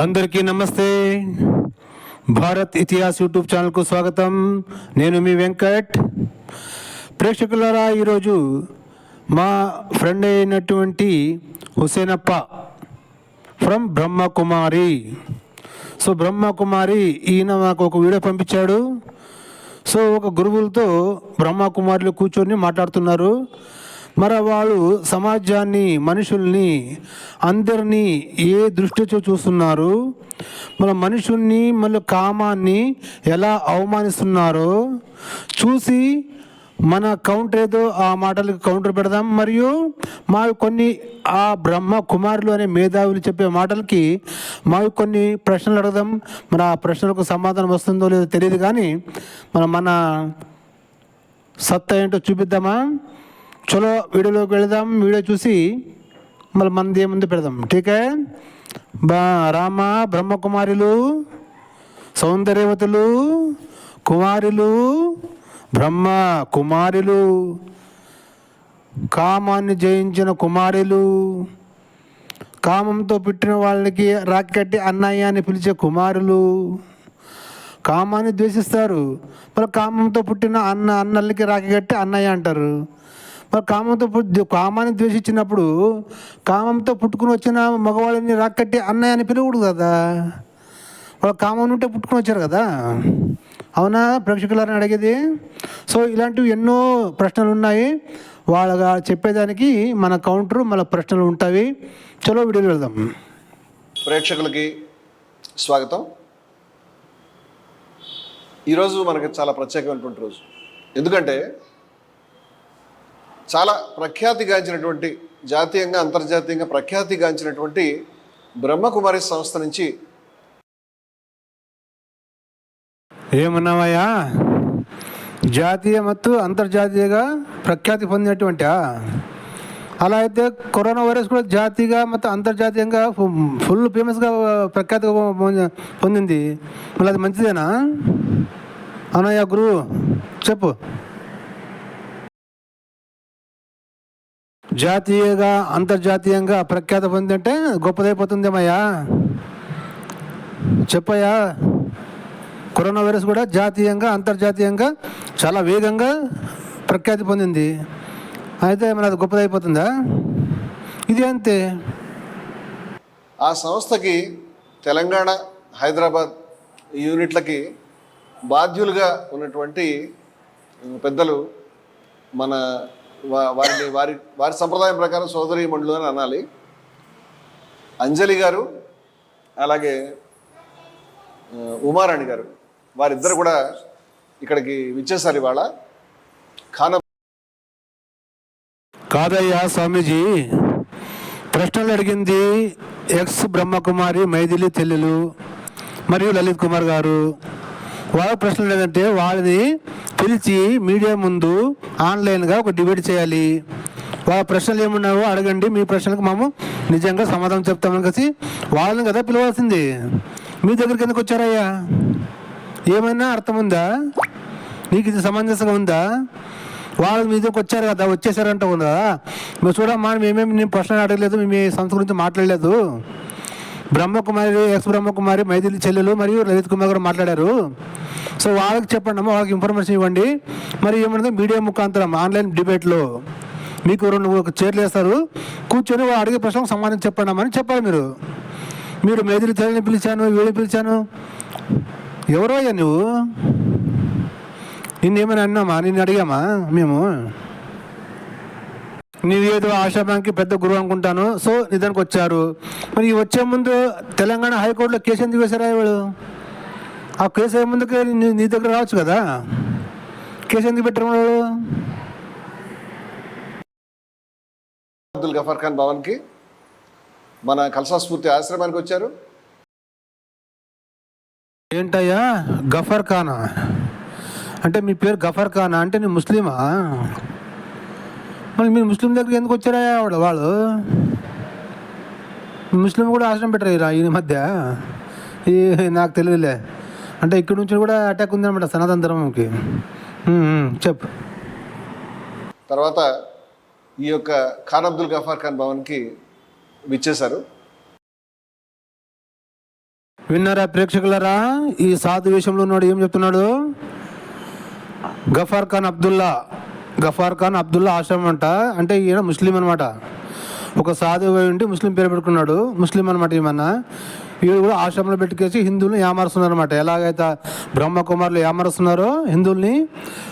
అందరికీ నమస్తే. భారత్ ఇతిహాస్ యూట్యూబ్ ఛానల్కు స్వాగతం. నేను మీ వెంకట్. ప్రేక్షకులారా ఈరోజు మా ఫ్రెండ్ అయినటువంటి హుసేనప్ప ఫ్రమ్ బ్రహ్మకుమారి. సో బ్రహ్మకుమారి ఈయన నాకు ఒక వీడియో పంపించాడు. సో ఒక గురువులతో బ్రహ్మకుమారులు కూర్చొని మాట్లాడుతున్నారు. మరి వాళ్ళు సమాజాన్ని మనుషుల్ని అందరినీ ఏ దృష్టితో చూస్తున్నారు? మన మనుషుల్ని మళ్ళీ కామాన్ని ఎలా అవమానిస్తున్నారో చూసి మన కౌంటర్ ఏదో ఆ మాటలకు కౌంటర్ పెడదాం. మరియు మా కొన్ని ఆ బ్రహ్మ కుమారులు అనే మేధావులు చెప్పే మాటలకి మావి కొన్ని ప్రశ్నలు అడగదాం. మరి ఆ ప్రశ్నలకు సమాధానం వస్తుందో లేదో తెలియదు కానీ మన మన సత్తా ఏంటో చూపిద్దామా? చలో వీడియోలోకి వెళదాం. వీడియో చూసి మళ్ళీ మనది ఏముంది పెడదాం. ఠీకే బా రామ బ్రహ్మకుమారులు సౌందర్యవతులు కుమారులు బ్రహ్మ కుమారులు కామాన్ని జయించిన కుమారులు కామంతో పుట్టిన వాళ్ళకి రాకి కట్టి అన్నయ్య అని పిలిచే కుమారులు కామాన్ని ద్వేషిస్తారు. మళ్ళీ కామంతో పుట్టిన అన్న అన్నలకి రాకి కట్టి అన్నయ్య అంటారు. మరి కామంతో కామాన్ని ద్వేషించినప్పుడు కామంతో పుట్టుకుని వచ్చిన మగవాళ్ళని రాకట్టి అన్నయ్య అని పిలవకూడదు కదా. వాళ్ళు కామం ఉంటే పుట్టుకుని వచ్చారు కదా. అవునా? ప్రేక్షకులని అడిగేది సో ఇలాంటివి ఎన్నో ప్రశ్నలు ఉన్నాయి. వాళ్ళ చెప్పేదానికి మన కౌంటర్ మన ప్రశ్నలు ఉంటాయి. చలో వీడియోలు వెళ్దాం. ప్రేక్షకులకి స్వాగతం. ఈరోజు మనకి చాలా ప్రత్యేకమైనటువంటి రోజు. ఎందుకంటే చాలా ప్రఖ్యాతిగాంచినటువంటి జాతీయంగా అంతర్జాతీయంగా ప్రఖ్యాతిగాంచినటువంటి బ్రహ్మకుమారి సంస్థ నుంచి ఏమన్నావయ్యా? జాతీయ మత్తు అంతర్జాతీయగా ప్రఖ్యాతి పొందినటువంటి? అలా అయితే కరోనా వైరస్ కూడా జాతీయంగా మొత్తం అంతర్జాతీయంగా ఫుల్ ఫేమస్గా ప్రఖ్యాతి పొందింది. మళ్ళీ అది మంచిదేనా? అనయ్య గురువు చెప్పు. జాతీయంగా అంతర్జాతీయంగా ప్రఖ్యాతి పొందింటే గొప్పదైపోతుందేమయ్యా? చెప్పయ్యా కరోనా వైరస్ కూడా జాతీయంగా అంతర్జాతీయంగా చాలా వేగంగా ప్రఖ్యాతి పొందింది. అయితే మన అది గొప్పదైపోతుందా? ఇది అంతే. ఆ సంస్థకి తెలంగాణ హైదరాబాద్ యూనిట్లకి బాధ్యులుగా ఉన్నటువంటి పెద్దలు మన వారిని వారి వారి సంప్రదాయం ప్రకారం సోదరి మండలు అని అనాలి. అంజలి గారు అలాగే ఉమారాణి గారు వారిద్దరు కూడా ఇక్కడికి విచ్చేసారు ఇవాళ. ఖాన కాదయ్యా స్వామీజీ ప్రశ్నలు అడిగింది ఎక్స్ బ్రహ్మకుమారి మైథిలి చెల్లెలు మరియు లలిత్ కుమార్ గారు. వాళ్ళ ప్రశ్నలు ఏంటంటే వాళ్ళని పిలిచి మీడియా ముందు ఆన్లైన్గా ఒక డిబేట్ చేయాలి. వాళ్ళ ప్రశ్నలు ఏమున్నావో అడగండి. మీ ప్రశ్నలకు మేము నిజంగా సమాధానం చెప్తామని కలిసి వాళ్ళని కదా పిలవాల్సింది. మీ దగ్గరికి ఎందుకు వచ్చారయ్యా? ఏమైనా అర్థం ఉందా? నీకు ఇది సమంజసంగా ఉందా? వాళ్ళు మీ దగ్గరకు వచ్చారు కదా వచ్చేసారంట ఉందా మీరు చూడమ్మా మేమేమి నేను ప్రశ్న అడగలేదు మేము మీ సంస్థ గురించి మాట్లాడలేదు. బ్రహ్మకుమారి ఎక్స్ బ్రహ్మకుమారి మైథిలి చెల్లెలు మరియు లలిత్ కుమార్ గారు మాట్లాడారు. సో వాళ్ళకి చెప్పండి అమ్మ వాళ్ళకి ఇన్ఫర్మేషన్ ఇవ్వండి. మరి ఏమంటే మీడియా ముఖాంతరం ఆన్లైన్ డిబేట్లో మీకు రెండు ఒక చైర్లు వేస్తారు. కూర్చొని వాళ్ళు అడిగే ప్రశ్నకు సమాధానం చెప్పండి అమ్మని చెప్పాలి మీరు. మీరు మేదిరి తల్లిని పిలిచాను వీడిని పిలిచాను. ఎవరో అయ్యా నువ్వు? నిన్నేమైనా అన్నామా? నిన్ను అడిగామా మేము? నీవేదో ఆశాబాంకి పెద్ద గురువు అనుకుంటాను. సో నిదానికి వచ్చారు. మరి వచ్చే ముందు తెలంగాణ హైకోర్టులో కేసు ఎందుకు వేశారా వాళ్ళు? ఆ కేసు అయ్యే ముందుకే నీ నీ దగ్గర రావచ్చు కదా? కేసు ఎందుకు పెట్టారు వాళ్ళు అబ్దుల్ గఫర్ ఖాన్ భవన్కి మన కల్సా స్ఫూర్తి ఆశ్రమానికి వచ్చారు. ఏంటయ్యా? గఫర్ ఖానా? అంటే మీ పేరు గఫర్ ఖానా? అంటే నీ ముస్లిమా? మరి మీరు ముస్లిం దగ్గరికి ఎందుకు వచ్చారా వాడు వాళ్ళు ముస్లిం కూడా ఆశ్రమం పెట్టారు ఈ మధ్య? ఈ నాకు తెలియదులే. అంటే ఇక్కడ నుంచి కూడా అటాక్ ఉందన్నమాట సనాతన ధర్మంకి. చెప్పు. తర్వాత ఈ యొక్క ఖాన్ అబ్దుల్ గఫార్ ఖాన్ భవన్కి విచ్చేశారు. విన్నారా ప్రేక్షకులరా? ఈ సాధు వేషంలో ఉన్నాడు ఏం చెప్తున్నాడు? గఫార్ ఖాన్ అబ్దుల్లా గఫార్ ఖాన్ అబ్దుల్లా ఆశ్రమం అంట. అంటే ఈయన ముస్లిం అనమాట ఒక సాధువు ఉండి ముస్లిం పేరు పెట్టుకున్నాడు. ముస్లిం అనమాట ఏమన్నా వీళ్ళు కూడా ఆశ్రమంలో పెట్టుకేసి హిందువులను ఏమరుస్తున్నారు అనమాట ఎలాగైతే బ్రహ్మకుమారులు ఏమారుస్తున్నారో హిందువుల్ని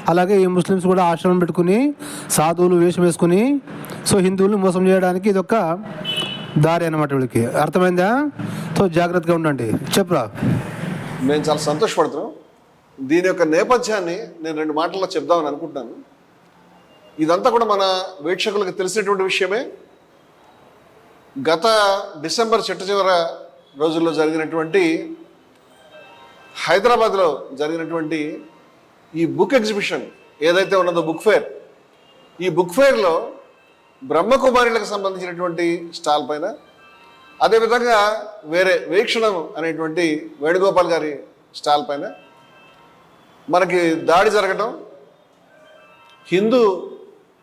అలాగే ఈ ముస్లిమ్స్ కూడా ఆశ్రమం పెట్టుకుని సాధువులు వేషం వేసుకుని సో హిందువుల్ని మోసం చేయడానికి ఇది ఒక దారి అనమాట వీళ్ళకి. అర్థమైందా? సో జాగ్రత్తగా ఉండండి. చెప్పురా. మేము చాలా సంతోషపడుతున్నాం. దీని యొక్క నేపథ్యాన్ని నేను రెండు మాటల్లో చెప్దామని అనుకుంటున్నాను. ఇదంతా కూడా మన వీక్షకులకు తెలిసినటువంటి విషయమే. గత డిసెంబర్ చిట్ట చివర రోజుల్లో జరిగినటువంటి హైదరాబాద్లో జరిగినటువంటి ఈ బుక్ ఎగ్జిబిషన్ ఏదైతే ఉన్నదో బుక్ ఫేర్ ఈ బుక్ ఫేర్లో బ్రహ్మకుమారులకు సంబంధించినటువంటి స్టాల్ పైన అదేవిధంగా వేరే వీక్షణం అనేటువంటి వేణుగోపాల్ గారి స్టాల్ పైన మనకి దాడి జరగటం హిందూ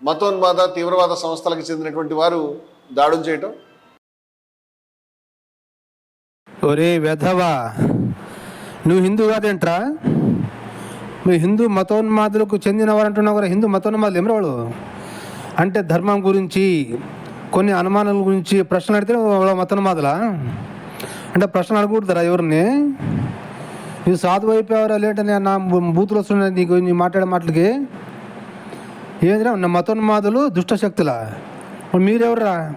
మతోన్మాద తీవ్రవాద సంస్థలకు చెందినటువంటి వారు దాడులు చేయటం ఒరే వెధవా నువ్వు హిందూ కాదేంట్రా? నువ్వు హిందూ మతోన్మాదులకు చెందినవారు అంటున్నావు కదా హిందూ మతోన్మాదులు ఎవరు వాళ్ళు? అంటే ధర్మం గురించి కొన్ని అనుమానాల గురించి ప్రశ్నలు అడిగితే వాళ్ళ మతోన్మాదులా? అంటే ప్రశ్నలు అడగకూడదురా ఎవరిని? నువ్వు సాధువు అయిపోయావరా లేటని నా బూతులు వస్తున్నాయి నీకు నీ మాట్లాడే మాటలకి? ఏందిరా నా మతోన్మాదులు దుష్టశక్తులా? మీరెవర్రా?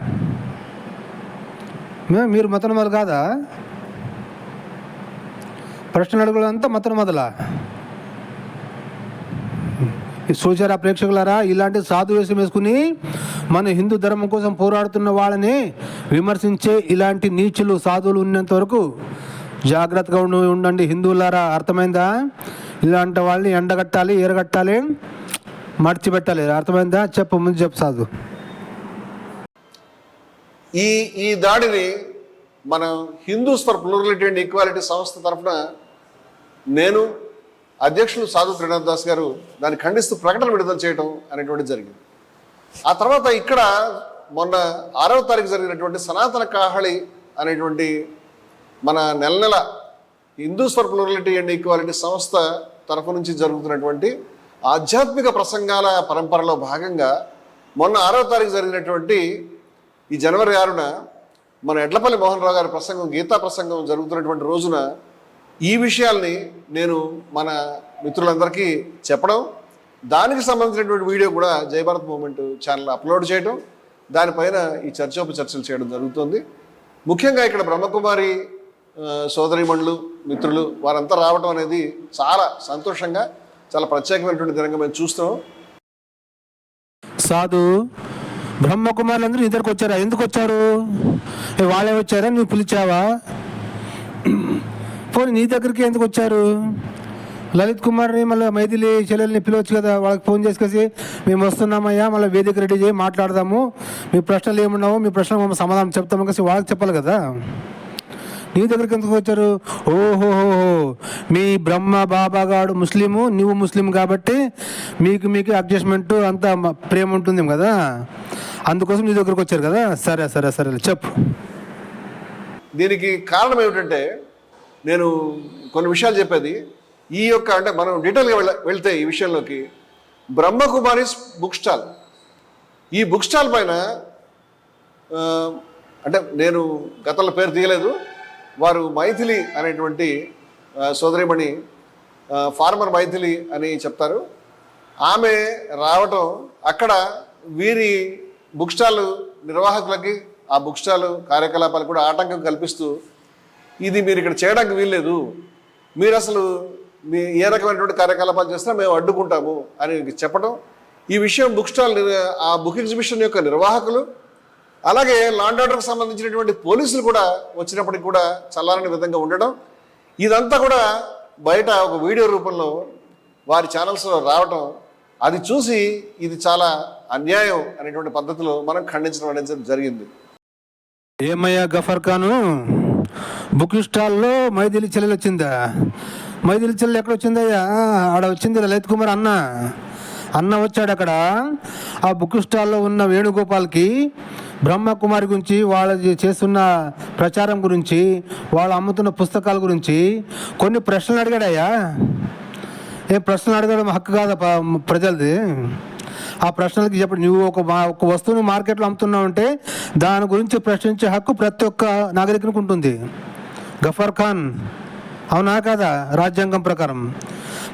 మేము మీరు మతోన్మాదులు కాదా? ప్రశ్నలు అడుగులంతా మతం మొదల? చూచారా ప్రేక్షకులారా? ఇలాంటి సాధు వేషం వేసుకుని మన హిందూ ధర్మం కోసం పోరాడుతున్న వాళ్ళని విమర్శించే ఇలాంటి నీచులు సాధువులు ఉన్నంత వరకు జాగ్రత్తగా ఉండి ఉండండి. హిందువులారా అర్థమైందా? ఇలాంటి వాళ్ళని ఎండగట్టాలి ఎరగట్టాలి మడిచిపెట్టాలి. అర్థమైందా? చెప్పు ముందు చెప్పు సాధు. ఈ ఈ దాడిని మనం Hindus for plurality and equality సంస్థ తరఫున నేను అధ్యక్షులు సాధు త్రినాథ్ దాస్ గారు దాన్ని ఖండిస్తూ ప్రకటన విడుదల చేయడం అనేటువంటిది జరిగింది. ఆ తర్వాత ఇక్కడ మొన్న ఆరవ తారీఖు జరిగినటువంటి సనాతన కాహళి అనేటువంటి మన నెల నెల Hindus for plurality and equality సంస్థ తరఫు నుంచి జరుగుతున్నటువంటి ఆధ్యాత్మిక ప్రసంగాల పరంపరలో భాగంగా మొన్న ఆరవ తారీఖు జరిగినటువంటి ఈ జనవరి ఆరున మన ఎడ్లపల్లి మోహన్ రావు గారి ప్రసంగం గీతా ప్రసంగం జరుగుతున్నటువంటి రోజున ఈ విషయాల్ని నేను మన మిత్రులందరికీ చెప్పడం దానికి సంబంధించినటువంటి వీడియో కూడా జయభారత్ మూమెంట్ ఛానల్ అప్లోడ్ చేయడం దానిపైన ఈ చర్చోప చర్చలు చేయడం జరుగుతుంది. ముఖ్యంగా ఇక్కడ బ్రహ్మకుమారి సోదరిమణులు మిత్రులు వారంతా రావడం అనేది చాలా సంతోషంగా చాలా ప్రత్యేకమైనటువంటి దినంగా మేము చూస్తున్నాం. సాధు బ్రహ్మకుమారులు అందరూ ఇద్దరికి వచ్చారా ఎందుకు వచ్చారు వాళ్ళే వచ్చారా? నువ్వు పిలిచావా? పోనీ నీ దగ్గరికి ఎందుకు వచ్చారు? లలిత్ కుమార్ని మళ్ళీ మైథిలి చెల్లెల్ని పిలవచ్చు కదా వాళ్ళకి ఫోన్ చేసుకేసి మేము వస్తున్నామయ్యా మళ్ళీ వేదిక రెడీ చేయి మాట్లాడదాము. మీ ప్రశ్నలు ఏమున్నావు మీ ప్రశ్నలు మేము సమాధానం చెప్తాము. కలిసి వాళ్ళకి చెప్పాలి కదా. నీ దగ్గరికి ఎందుకు వచ్చారు? ఓహోహో మీ బ్రహ్మ బాబాగాడు ముస్లిము నువ్వు ముస్లిం కాబట్టి మీకు మీకు అడ్జస్ట్మెంట్ అంతా ప్రేమ ఉంటుంది కదా. అందుకోసం నీ దగ్గరకు వచ్చారు కదా. సరే సరే సరే చెప్పు. దీనికి కారణం ఏమిటంటే నేను కొన్ని విషయాలు చెప్పేది. ఈ యొక్క అంటే మనం డీటెయిల్గా వెళ్ళ వెళ్తే ఈ విషయంలోకి. Brahma Kumaris book stall. ఈ బుక్ స్టాల్ పైన అంటే నేను గతంలో పేరు తీయలేదు. వారు మైథిలి అనేటువంటి సోదరిమణి ఫార్మర్ మైథిలి అని చెప్తారు. ఆమె రావటం అక్కడ వీరి బుక్ స్టాల్ నిర్వాహకులకి ఆ బుక్ స్టాల్ కార్యకలాపాలు కూడా ఆటంకం కల్పిస్తూ ఇది మీరు ఇక్కడ చేయడానికి వీల్లేదు. మీరు అసలు మీ ఏ రకమైనటువంటి కార్యకలాపాలు చేసినా మేము అడ్డుకుంటాము అని చెప్పడం ఈ విషయం బుక్ స్టాల్ ఆ బుక్ ఎగ్జిబిషన్ యొక్క నిర్వాహకులు అలాగే లాండ్ ఆర్డర్కి సంబంధించినటువంటి పోలీసులు కూడా వచ్చినప్పటికి కూడా చల్లారని విధంగా ఉండడం ఇదంతా కూడా బయట ఒక వీడియో రూపంలో వారి ఛానల్స్లో రావటం. అది చూసి ఇది చాలా అన్యాయం అనేటువంటి పద్ధతిలో మనం ఖండించడం అనేది జరిగింది. ఏమయ్యా గఫర్ ఖాను? బుక్ స్టాల్లో మైథిలి చెల్లెలు వచ్చిందా? మైథిలి చెల్లెలు ఎక్కడ వచ్చిందయ్యా? ఆడ వచ్చింది లలిత్ కుమార్ అన్న. అన్న వచ్చాడు అక్కడ. ఆ బుక్ స్టాల్లో ఉన్న వేణుగోపాల్కి బ్రహ్మకుమారి గురించి వాళ్ళ చేస్తున్న ప్రచారం గురించి వాళ్ళు అమ్ముతున్న పుస్తకాల గురించి కొన్ని ప్రశ్నలు అడిగాడయ్యా. ఏ ప్రశ్నలు అడగడం హక్కు కాదు ప్రజలది? ఆ ప్రశ్నలకి చెప్పండి. నువ్వు ఒక మా ఒక వస్తువుని మార్కెట్లో అమ్ముతున్నావు అంటే దాని గురించి ప్రశ్నించే హక్కు ప్రతి ఒక్క నాగరికునికి ఉంటుంది. గఫర్ ఖాన్. అవునా కదా? రాజ్యాంగం ప్రకారం.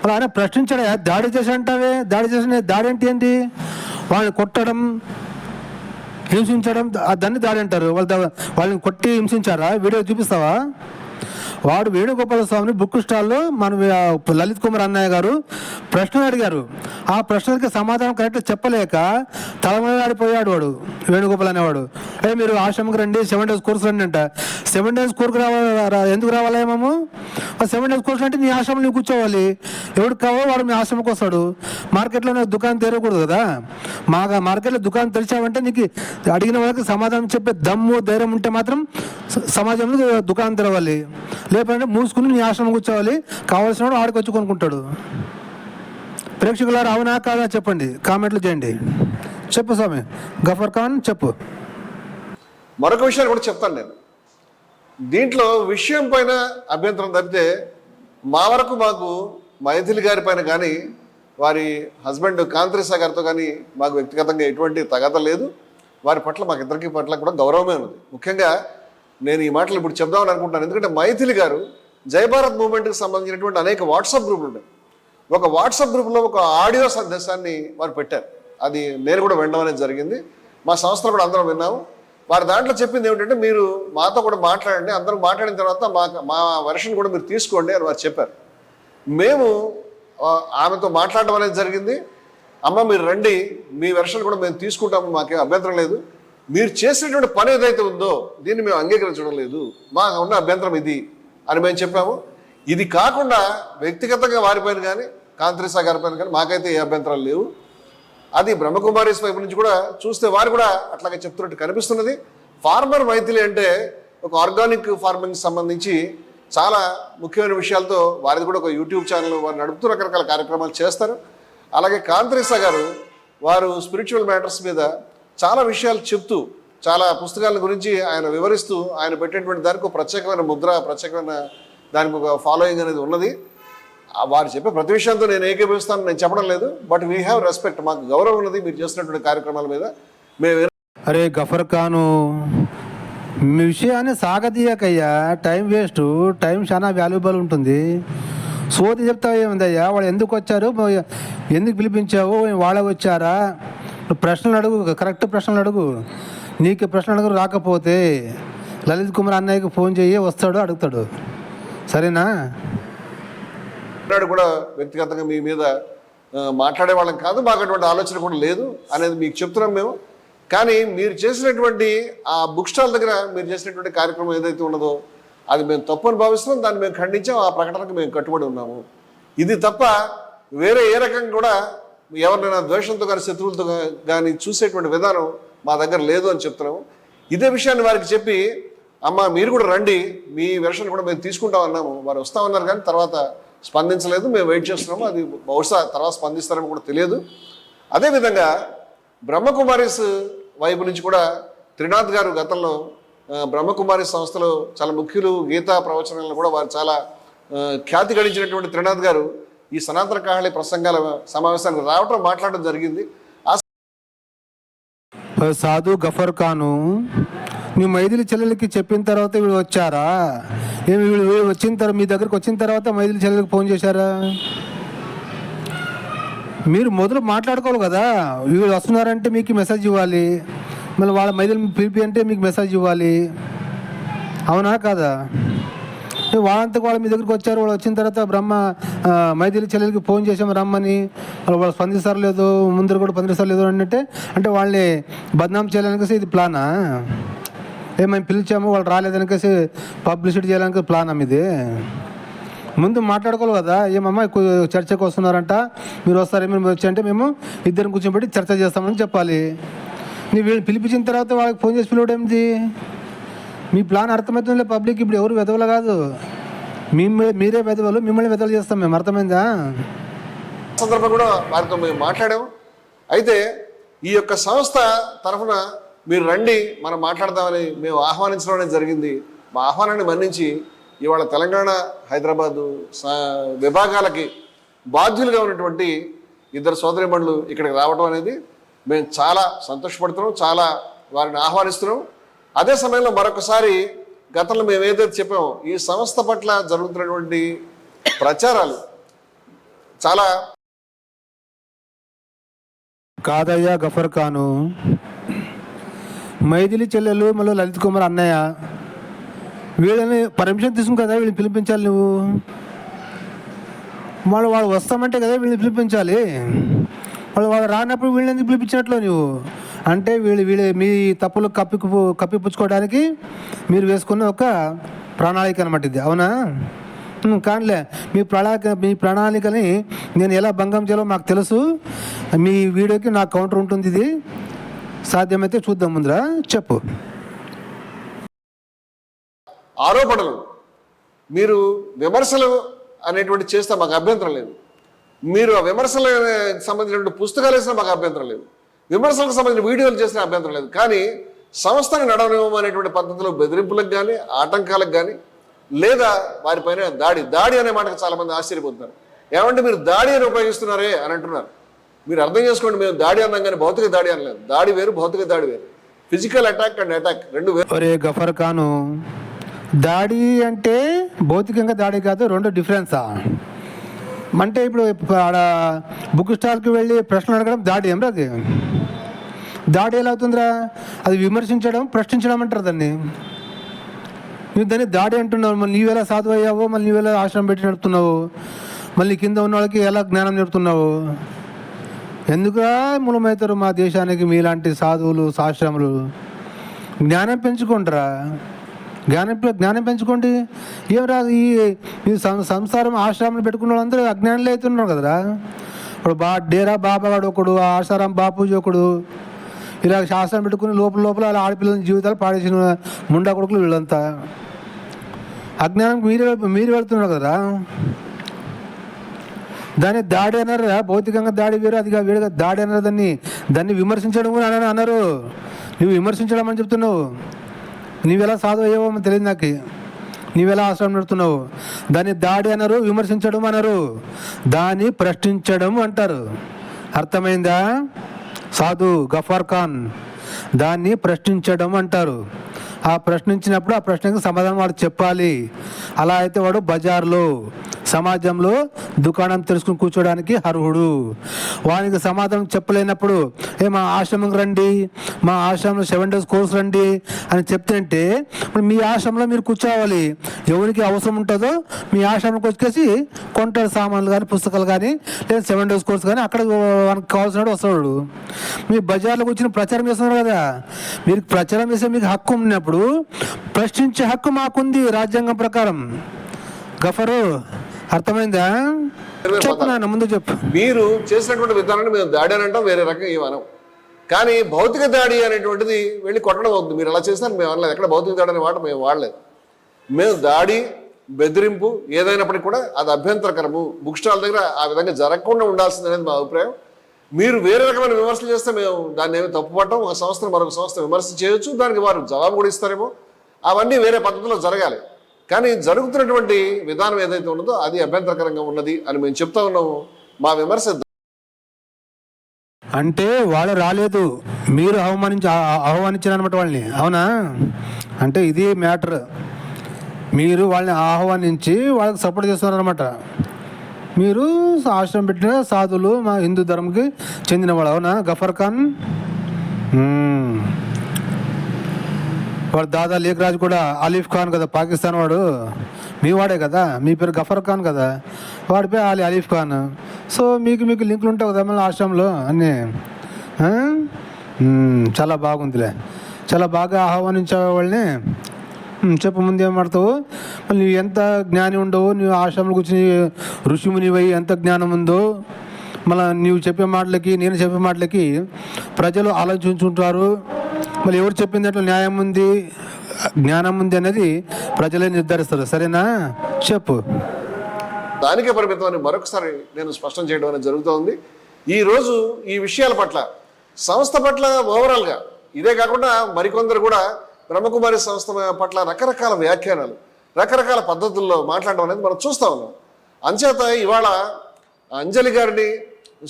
అలా ఆయన ప్రశ్నించాడు దాడి చేసి అంటావే దాడి చేసిన దాడి ఏంటి ఏంటి? వాళ్ళని కొట్టడం హింసించడం దాన్ని దాడి అంటారు. వాళ్ళ వాళ్ళని కొట్టి హింసించారా? వీడియో చూపిస్తావా? వాడు వేణుగోపాల స్వామిని బుక్ స్టాల్లో మన లలిత్ కుమార్ అన్నయ్య గారు ప్రశ్నలు అడిగారు. ఆ ప్రశ్నలకి సమాధానం కరెక్ట్ చెప్పలేక తలమలాడిపోయాడు వాడు వేణుగోపాల్ అనేవాడు. ఏ మీరు ఆశ్రమకి రండి సెవెన్ డేస్ కోర్స్ రండి అంట. సెవెన్ డేస్ కోర్కు రావాలి ఎందుకు రావాలా మేము? ఆ సెవెన్ డేస్ కోర్స్ అంటే నీ ఆశ్రమం నువ్వు కూర్చోవాలి. ఎవడు కావాలో వాడు మీ ఆశ్రమంకి వస్తాడు. మార్కెట్లో దుకాణం తెరవకూడదు కదా? మా మార్కెట్లో దుకాణం తెరిచావంటే నీకు అడిగిన వాళ్ళకి సమాధానం చెప్పే దమ్ము ధైర్యం ఉంటే మాత్రం సమాజంలో దుకాణం తెరవాలి. లేకపోతే మూసుకుని నీ ఆశ్రమం కూర్చోవాలి. కావాల్సిన వాడు ఆడికి వచ్చి కొనుక్కుంటాడు. ప్రేక్షకులారు అవునా కాదా చెప్పండి. కామెంట్లు చేయండి. చెప్పు స్వామి. గఫర్ ఖాన్ చెప్పు. మరొక విషయాన్ని కూడా చెప్తాను నేను. దీంట్లో విషయం పైన అభ్యంతరం తప్పితే మా వరకు మాకు మైథిలి గారి పైన కానీ వారి హస్బెండ్ కాంత్రిసా గారితో కానీ మాకు వ్యక్తిగతంగా ఎటువంటి తగత లేదు. వారి పట్ల మాకు ఇద్దరికి పట్ల కూడా గౌరవమే ఉంది ముఖ్యంగా నేను ఈ మాటలు ఇప్పుడు చెప్దామని అనుకుంటున్నాను. ఎందుకంటే మైథిలి గారు జయభారత్ మూవ్మెంట్కి సంబంధించినటువంటి అనేక వాట్సాప్ గ్రూపులు ఉన్నాయి. ఒక వాట్సాప్ గ్రూప్లో ఒక ఆడియో సందేశాన్ని వారు పెట్టారు. అది నేను కూడా వినడం అనేది జరిగింది. మా సంస్థలు కూడా అందరం విన్నాము. వారి దాంట్లో చెప్పింది ఏమిటంటే మీరు మాతో కూడా మాట్లాడండి అందరూ మాట్లాడిన తర్వాత మా మా వెర్షన్ కూడా మీరు తీసుకోండి అని వారు చెప్పారు. మేము ఆమెతో మాట్లాడడం అనేది జరిగింది. అమ్మ మీరు రండి మీ వెర్షన్ కూడా మేము తీసుకుంటాము మాకేం అభ్యంతరం లేదు. మీరు చేసినటువంటి పని ఏదైతే ఉందో దీన్ని మేము అంగీకరించడం లేదు. మాకు ఉన్న అభ్యంతరం ఇది అని మేము చెప్పాము. ఇది కాకుండా వ్యక్తిగతంగా వారిపైన కానీ కాంత్రిసా గారి పైన కానీ మాకైతే ఏ అభ్యంతరాలు లేవు. అది బ్రహ్మకుమారీస్ వైపు నుంచి కూడా చూస్తే వారు కూడా అట్లాగే చెప్తున్నట్టు కనిపిస్తున్నది. ఫార్మర్ మైథిలి అంటే ఒక ఆర్గానిక్ ఫార్మింగ్ సంబంధించి చాలా ముఖ్యమైన విషయాలతో వారిది కూడా ఒక యూట్యూబ్ ఛానల్ వారు నడుపుతూ రకరకాల కార్యక్రమాలు చేస్తారు. అలాగే కాంత్రిసా గారు వారు స్పిరిచువల్ మ్యాటర్స్ మీద చాలా విషయాలు చెప్తూ చాలా పుస్తకాల గురించి ఆయన వివరిస్తూ ఆయన పెట్టినటువంటి దానికి ఒక ప్రత్యేకమైన ముద్ర ప్రత్యేకమైన దానికి ఒక ఫాలోయింగ్ అనేది ఉన్నది. వారు చెప్పే ప్రతి విషయంతో నేను ఏకీభవిస్తాను నేను చెప్పడం లేదు. బట్ వీ హ్యావ్ రెస్పెక్ట్ మాకు గౌరవం ఉన్నది మీరు చేస్తున్నటువంటి కార్యక్రమాల మీద. మేము అరే గఫర్ ఖాను మీ విషయాన్ని సాగదీయకయ్యా టైం వేస్ట్ టైం చాలా వాల్యుబుల్ ఉంటుంది. సోది చెప్తా ఏముందయ్యా? వాళ్ళు ఎందుకు వచ్చారు? ఎందుకు పిలిపించావు? వాళ్ళే వచ్చారా? ప్రశ్నలు అడుగు కరెక్ట్ ప్రశ్నలు అడుగు. నీకు ప్రశ్నలు అడుగు రాకపోతే లలిత్ కుమార్ అన్నయ్యకి ఫోన్ చేయి వస్తాడు అడుగుతాడు. సరేనా? కూడా వ్యక్తిగతంగా మీ మీద మాట్లాడే వాళ్ళం కాదు మాకు అటువంటి ఆలోచన కూడా లేదు అనేది మీకు చెప్తున్నాం మేము. కానీ మీరు చేసినటువంటి ఆ బుక్ స్టాల్ దగ్గర మీరు చేసినటువంటి కార్యక్రమం ఏదైతే ఉన్నదో అది మేము తప్పు అని భావిస్తున్నాం దాన్ని మేము ఖండించాం ఆ ప్రకటనకు మేము కట్టుబడి ఉన్నాము. ఇది తప్ప వేరే ఏ రకంగా కూడా ఎవరినైనా ద్వేషంతో కానీ శత్రువులతో కానీ చూసేటువంటి విధానం మా దగ్గర లేదు అని చెప్తున్నాము. ఇదే విషయాన్ని వారికి చెప్పి అమ్మ మీరు కూడా రండి. మీ వెర్షన్ కూడా మేము తీసుకుంటాం అన్నాము. వారు వస్తా ఉన్నారు కానీ తర్వాత స్పందించలేదు. మేము వెయిట్ చేస్తున్నాము. అది బహుశా తర్వాత స్పందిస్తారని కూడా తెలియదు. అదేవిధంగా బ్రహ్మకుమారిస్ వైపు నుంచి కూడా త్రినాథ్ గారు గతంలో బ్రహ్మకుమారి సంస్థలో చాలా ముఖ్యులు గీతా ప్రవచనాలను కూడా వారు చాలా ఖ్యాతి గడించినటువంటి త్రినాథ్ గారు ఈ సనాతన కాహళి ప్రసంగాల సమావేశానికి రావటం మాట్లాడడం జరిగింది. సాధు గఫర్ ఖాను నీ మైదిలి చెల్లెలకి చెప్పిన తర్వాత వీళ్ళు వచ్చారా? ఏమి వీళ్ళు వచ్చిన తర్వాత మీ దగ్గరకు వచ్చిన తర్వాత మైదిలి చెల్లెలకి ఫోన్ చేశారా? మీరు మొదలు మాట్లాడుకోవాలి కదా. వీళ్ళు వస్తున్నారంటే మీకు మెసేజ్ ఇవ్వాలి. మళ్ళీ వాళ్ళ మైదిలి పిలిపి అంటే మీకు మెసేజ్ ఇవ్వాలి. అవునా కాదా? ఏ వాళ్ళంతకు వాళ్ళ మీ దగ్గరికి వచ్చారు. వాళ్ళు వచ్చిన తర్వాత బ్రహ్మ మైదిలి మైథిలి చెల్లెలకి ఫోన్ చేసాము రమ్మని. వాళ్ళు వాళ్ళు స్పందిస్తారు లేదు ముందర కూడా స్పందిస్తారు లేదు అంటే అంటే వాళ్ళని బద్నాం చేయాలనికేసి ఇది ప్లానా? ఏ మేము పిలిచాము వాళ్ళు రాలేదనికేసి పబ్లిసిటీ చేయడానికి ప్లాన్ ఇది. ముందు మాట్లాడుకోవాలి కదా ఏమమ్మా చర్చకు వస్తున్నారంట మీరు వస్తారు మీరు వచ్చి అంటే మేము ఇద్దరిని కూర్చోబెట్టి చర్చ చేస్తామని చెప్పాలి. నీ వీళ్ళు పిలిపించిన తర్వాత వాళ్ళకి ఫోన్ చేసి పిలవడం ఏంటి మీ ప్లాన్ అర్థమవుతుందిలే పబ్లిక్ ఇప్పుడు ఎవరు వెదవలు కాదు. మేము మీరే వెదవలు మిమ్మల్ని వెదవలు చేస్తాం మేము అర్థమైందా? సందర్భం కూడా వారితో మేము మాట్లాడాము. అయితే ఈ యొక్క సంస్థ తరఫున మీరు రండి మనం మాట్లాడదామని మేము ఆహ్వానించడం అనేది జరిగింది. మా ఆహ్వానాన్ని మన్నించి ఇవాళ తెలంగాణ హైదరాబాదు సా- విభాగాలకి బాధ్యులుగా ఉన్నటువంటి ఇద్దరు సోదరిమణులు ఇక్కడికి రావడం అనేది మేము చాలా సంతోషపడుతున్నాం చాలా వారిని ఆహ్వానిస్తున్నాం. అదే సమయంలో మరొకసారి గతంలో మేము ఏదైతే చెప్పామో ఈ సంస్థ పట్ల జరుగుతున్నటువంటి ప్రచారాలు చాలా కాదయ్యా గఫర్ ఖాను. మైథిలి చెల్లెలు మళ్ళీ లలిత్ కుమార్ అన్నయ్య. వీళ్ళని పర్మిషన్ తీసుకుని కదా వీళ్ళని పిలిపించాలి నువ్వు? మళ్ళీ వాళ్ళు వస్తామంటే కదా వీళ్ళని పిలిపించాలి. వాళ్ళు వాళ్ళు రానప్పుడు వీళ్ళని ఎందుకు పిలిపించినట్లు నువ్వు? అంటే వీళ్ళు వీళ్ళు మీ తప్పులు కప్పి కప్పిపుచ్చుకోవడానికి మీరు వేసుకున్న ఒక ప్రణాళిక అనమాట ఇది. అవునా? కానీలే మీ ప్రణాళిక మీ ప్రణాళికని నేను ఎలా భంగం చేయాలో మాకు తెలుసు. మీ వీడియోకి నా కౌంటర్ ఉంటుంది ఇది. సాధ్యమైతే చూద్దాం ముందర. చెప్పు. ఆరోపణలు. మీరు విమర్శలు అనేటువంటి చేస్తే మాకు అభ్యంతరం లేదు. మీరు ఆ విమర్శలకు సంబంధించినటువంటి పుస్తకాలు వేసినా మాకు అభ్యంతరం లేదు. విమర్శలకు సంబంధించిన వీడియోలు చేసిన అభ్యంతరం లేదు. కానీ సంస్థని నడవనివ్వమనేటువంటి పద్ధతిలో బెదిరింపులకు కానీ ఆటంకాలకు కానీ లేదా వారిపైన దాడి దాడి అనే మాటకు చాలామంది ఆశ్చర్యపోతున్నారు. ఏమంటే మీరు దాడి అని ఉపయోగిస్తున్నారే అని అంటున్నారు. మీరు అర్థం చేసుకోండి మేము దాడి అన్నాం కానీ భౌతిక దాడి అనలేదు. దాడి వేరు భౌతిక దాడి వేరు. ఫిజికల్ అటాక్ అండ్ అటాక్ రెండు వేరు. గఫర్ ఖాను దాడి అంటే భౌతికంగా దాడి కాదు రెండు డిఫరెన్సా అంటే ఇప్పుడు ఆడ బుక్ స్టాల్కి వెళ్ళి ప్రశ్నలు అడగడం దాడి ఏం అది? దాడి ఎలా అవుతుందిరా? అది విమర్శించడం ప్రశ్నించడం అంటారు దాన్ని. నువ్వు దాన్ని దాడి అంటున్నావు మళ్ళీ నీవెలా సాధువు అయ్యావో మళ్ళీ నీవెలా ఆశ్రమం పెట్టి నడుపుతున్నావు మళ్ళీ కింద ఉన్న వాళ్ళకి ఎలా జ్ఞానం నేర్పుతున్నావు? ఎందుకురా మూలమవుతారు మా దేశానికి మీలాంటి సాధువులు సాశ్రములు? జ్ఞానం పెంచుకుంటారా జ్ఞానం జ్ఞానం పెంచుకోండి. ఏం రాదు ఈ సం- సంసారం ఆశ్రమం పెట్టుకున్న వాళ్ళందరూ అజ్ఞానులు అవుతున్నారు కదరా? ఇప్పుడు బా డేరా బాబాగాడు ఒకడు ఆశ్రమం బాపూజీ ఒకడు ఇలా శాస్త్రం పెట్టుకుని లోపల లోపల అలా ఆడపిల్లల జీవితాలు పాడేసిన ముండా కొడుకులు వీళ్ళంతా. అజ్ఞానం మీరు మీరు వెళ్తున్నారు కదరా? దాన్ని దాడి అన్నారు భౌతికంగా దాడి వేరు అది కాదు, వేరుగా దాడి అన్నారు దాన్ని. దాన్ని విమర్శించడం కూడా అని అన్నారు. నువ్వు విమర్శించడం అని చెప్తున్నావు. నీవెలా సాధు అయ్యావో తెలియదు నాకు. నీవెలా ఆశ్రమం నడుతున్నావు దాన్ని దాడి అన్నారు విమర్శించడం అన్నారు. దాన్ని ప్రశ్నించడం అంటారు. అర్థమైందా? సాధు గఫార్ ఖాన్ దాన్ని ప్రశ్నించడం అంటారు. ఆ ప్రశ్నించినప్పుడు ఆ ప్రశ్నకు సమాధానం వాడు చెప్పాలి. అలా అయితే వాడు బజార్లో సమాజంలో దుకాణం తెలుసుకుని కూర్చోడానికి అర్హుడు. వానికి సమాధానం చెప్పలేనప్పుడు ఏ మా ఆశ్రమంకి రండి మా ఆశ్రమంలో సెవెన్ డేస్ కోర్స్ రండి అని చెప్తుంటే ఇప్పుడు మీ ఆశ్రమంలో మీరు కూర్చోవాలి. ఎవరికి అవసరం ఉంటుందో మీ ఆశ్రమంకి వచ్చేసి కొంటారు సామాన్లు కానీ పుస్తకాలు కానీ లేదా సెవెన్ డేస్ కోర్స్ కానీ అక్కడ మనకు కావాల్సిన వస్తాడు. మీ బజార్లోకి వచ్చిన ప్రచారం చేస్తున్నారు కదా. మీరు ప్రచారం చేసే మీకు హక్కు ఉన్నప్పుడు ప్రశ్నించే హక్కు మాకుంది రాజ్యాంగం ప్రకారం. గఫరు. అర్థమైందా? చెప్పు నాన్న ముందు చెప్పు. మీరు చేసినటువంటి విధానాన్ని మేము దాడి అని అంటాం వేరే రకంగా ఏమనం కానీ భౌతిక దాడి అనేటువంటిది వెళ్ళి కొట్టడం అవుతుంది. మీరు అలా చేసినారు మేము అనలేదు. ఎక్కడ భౌతిక దాడి అనే మాట మేము వాడలేదు. మేము దాడి బెదిరింపు ఏదైనప్పటికీ కూడా అది అభ్యంతరకరము. బుక్ స్టాల్ దగ్గర ఆ విధంగా జరగకుండా ఉండాల్సింది అనేది మా అభిప్రాయం. మీరు వేరే రకమైన విమర్శలు చేస్తే మేము దాన్ని ఏమి తప్పుపట్టం ఒక సంస్థను మరొక సంస్థ విమర్శ చేయొచ్చు. దానికి వారు జవాబు కూడా ఇస్తారేమో. అవన్నీ వేరే పద్ధతిలో జరగాలి. కానీ జరుగుతున్నటువంటి విధానం ఏదైతే ఉన్నదో అది అభ్యంతరకరంగా ఉన్నది అని మేము చెప్తా ఉన్నాము. మా విమర్శ అంటే వాళ్ళు రాలేదు. మీరు అవమానించి ఆ- ఆహ్వానించారనమాట వాళ్ళని. అవునా? అంటే ఇది మ్యాటర్. మీరు వాళ్ళని ఆహ్వానించి వాళ్ళకి సపోర్ట్ చేస్తున్నారనమాట మీరు ఆశ్రమం పెట్టిన సాధువులు మా హిందూ ధర్మంకి చెందిన వాళ్ళు. అవునా? గఫర్ ఖాన్? వాడు దాదా లేఖరాజు కూడా ఆలిఫ్ ఖాన్ కదా పాకిస్తాన్ వాడు. మీ వాడే కదా మీ పేరు గఫర్ ఖాన్ కదా. వాడి పేరు అలీ అలీఫ్ ఖాన్. సో మీకు మీకు లింకులు ఉంటావు కదా మన ఆశ్రమంలో అన్నీ. చాలా బాగుందిలే. చాలా బాగా ఆహ్వానించే వాళ్ళని. చెప్పు ముందు మాడతావు నువ్వు ఎంత జ్ఞాని ఉండవు నువ్వు ఆశ్రమంలో కూర్చుని ఋషిమునివై ఎంత జ్ఞానం ఉందో. మళ్ళీ నీవు చెప్పే మాటలకి నేను చెప్పే మాటలకి ప్రజలు ఆలోచించుంటారు. మళ్ళీ ఎవరు చెప్పిన దాంట్లో న్యాయం ఉంది జ్ఞానం ఉంది అనేది ప్రజలే నిర్ధారిస్తారు. సరేనా? చెప్పు. దానికే పరిమితం అని మరొకసారి నేను స్పష్టం చేయడం అనేది జరుగుతోంది. ఈ రోజు ఈ విషయాల పట్ల సంస్థ పట్ల ఓవరాల్గా ఇదే కాకుండా మరికొందరు కూడా బ్రహ్మకుమారి సంస్థ పట్ల రకరకాల వ్యాఖ్యానాలు రకరకాల పద్ధతుల్లో మాట్లాడడం అనేది మనం చూస్తూ ఉన్నాం. అంచేత ఇవాళ అంజలి గారిని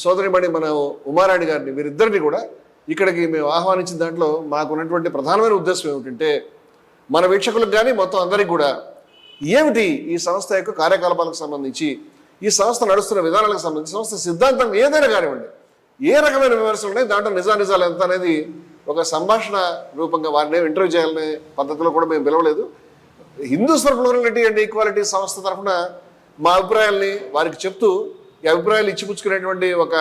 సోదరిమణి మన ఉమారాణి గారిని వీరిద్దరిని కూడా ఇక్కడికి మేము ఆహ్వానించిన దాంట్లో మాకు ఉన్నటువంటి ప్రధానమైన ఉద్దేశం ఏమిటంటే మన వీక్షకులకు కానీ మొత్తం అందరికీ కూడా ఏమిటి ఈ సంస్థ యొక్క కార్యకలాపాలకు సంబంధించి ఈ సంస్థ నడుస్తున్న విధానాలకు సంబంధించి సంస్థ సిద్ధాంతం ఏదైనా కానివ్వండి ఏ రకమైన విమర్శలు ఉన్నాయి దాంట్లో నిజా నిజాలు ఎంత అనేది ఒక సంభాషణ రూపంగా వారిని ఇంటర్వ్యూ చేయాలనే పద్ధతిలో కూడా మేము పిలవలేదు. హిందూ స్వరూపి అండ్ ఈక్వాలిటీ సంస్థ తరఫున మా అభిప్రాయాల్ని వారికి చెప్తూ ఈ అభిప్రాయాలు ఇచ్చిపుచ్చుకునేటువంటి ఒక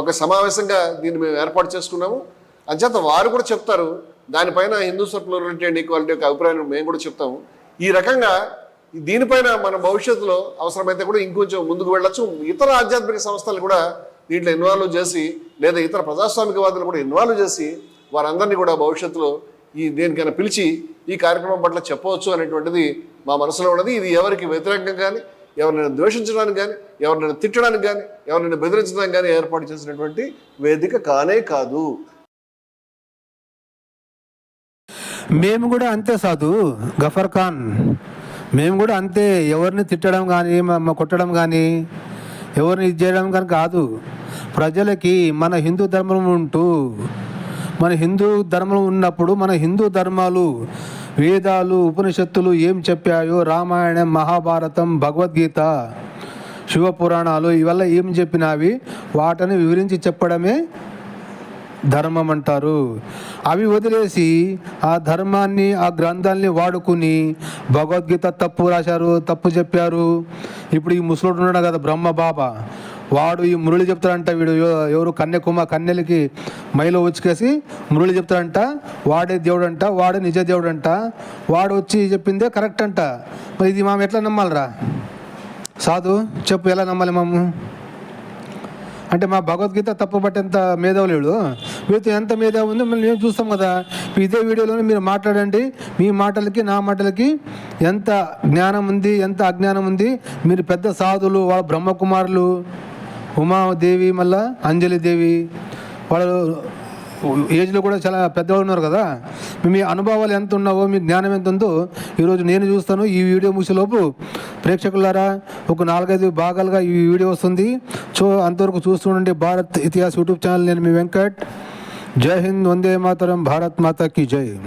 ఒక సమావేశంగా దీన్ని మేము ఏర్పాటు చేసుకున్నాము. అంచేత వారు కూడా చెప్తారు దానిపైన హిందూ ప్లూరిటీ అండ్ ఈక్వాలిటీ యొక్క అభిప్రాయం మేము కూడా చెప్తాము. ఈ రకంగా దీనిపైన మన భవిష్యత్తులో అవసరమైతే కూడా ఇంకొంచెం ముందుకు వెళ్ళొచ్చు. ఇతర ఆధ్యాత్మిక సంస్థలు కూడా దీంట్లో ఇన్వాల్వ్ చేసి లేదా ఇతర ప్రజాస్వామికవాదులు కూడా ఇన్వాల్వ్ చేసి వారందరినీ కూడా భవిష్యత్తులో ఈ దేనికైనా పిలిచి ఈ కార్యక్రమం పట్ల చెప్పవచ్చు అనేటువంటిది మా మనసులో ఉన్నది. ఇది ఎవరికి వ్యతిరేకంగా కానీ ఎవరినైనా ద్వేషించడానికి కానీ ఎవరినైనా తిట్టడానికి కానీ ఎవరినైనా బెదిరించడానికి కానీ ఏర్పాటు చేసినటువంటి వేదిక కానే కాదు. మేము కూడా అంతే సాధు గఫర్ ఖాన్. మేము కూడా అంతే ఎవరిని తిట్టడం కానీ కొట్టడం కానీ ఎవరిని ఇది చేయడం కానీ కాదు. ప్రజలకి మన హిందూ ధర్మం ఉంటూ మన హిందూ ధర్మం ఉన్నప్పుడు మన హిందూ ధర్మాలు వేదాలు ఉపనిషత్తులు ఏం చెప్పాయో రామాయణం మహాభారతం భగవద్గీత శివపురాణాలు ఇవల్ల ఏం చెప్పినవి? వాటిని వివరించి చెప్పడమే ధర్మం అంటారు. అవి వదిలేసి ఆ ధర్మాన్ని ఆ గ్రంథాల్ని వాడుకుని భగవద్గీత తప్పు రాశారు తప్పు చెప్పారు. ఇప్పుడు ఈ ముసలోడు ఉన్నాడు కదా బ్రహ్మ బాబా వాడు ఈ మురళి చెప్తాడంట వీడు ఎవరు కన్యకుమ కన్యలకి మైలో వచ్చికేసి మురళి చెప్తాడంట వాడే దేవుడు అంట వాడే నిజ దేవుడు అంట వాడు వచ్చి చెప్పిందే కరెక్ట్ అంట. మరి ఇది మేము ఎట్లా నమ్మాలరా? సాధు చెప్పు ఎలా నమ్మాలి మాము? అంటే మా భగవద్గీత తప్పుపట్టేంత మేధావులేడు వీటితో ఎంత మేధావి ఉందో మళ్ళీ మేము చూస్తాం కదా. ఇదే వీడియోలోనే మీరు మాట్లాడండి. మీ మాటలకి నా మాటలకి ఎంత జ్ఞానం ఉంది ఎంత అజ్ఞానం ఉంది. మీరు పెద్ద సాధులు వాళ్ళ బ్రహ్మకుమారులు ఉమాదేవి మళ్ళా అంజలి దేవి వాళ్ళు ఏజ్లో కూడా చాలా పెద్దవాళ్ళు ఉన్నారు కదా. మీ అనుభవాలు ఎంత ఉన్నావో మీ జ్ఞానం ఎంత ఉందో ఈరోజు నేను చూస్తాను. ఈ వీడియో ముగిసేలోపు ప్రేక్షకులారా ఒక నాలుగైదు భాగాలుగా ఈ వీడియో వస్తుంది. సో అంతవరకు చూస్తుండండి భారత్ ఇతిహాస్ యూట్యూబ్ ఛానల్. నేను మీ వెంకట్. జై హింద్ వందే మాతరం భారత్ మాతా కీ జై.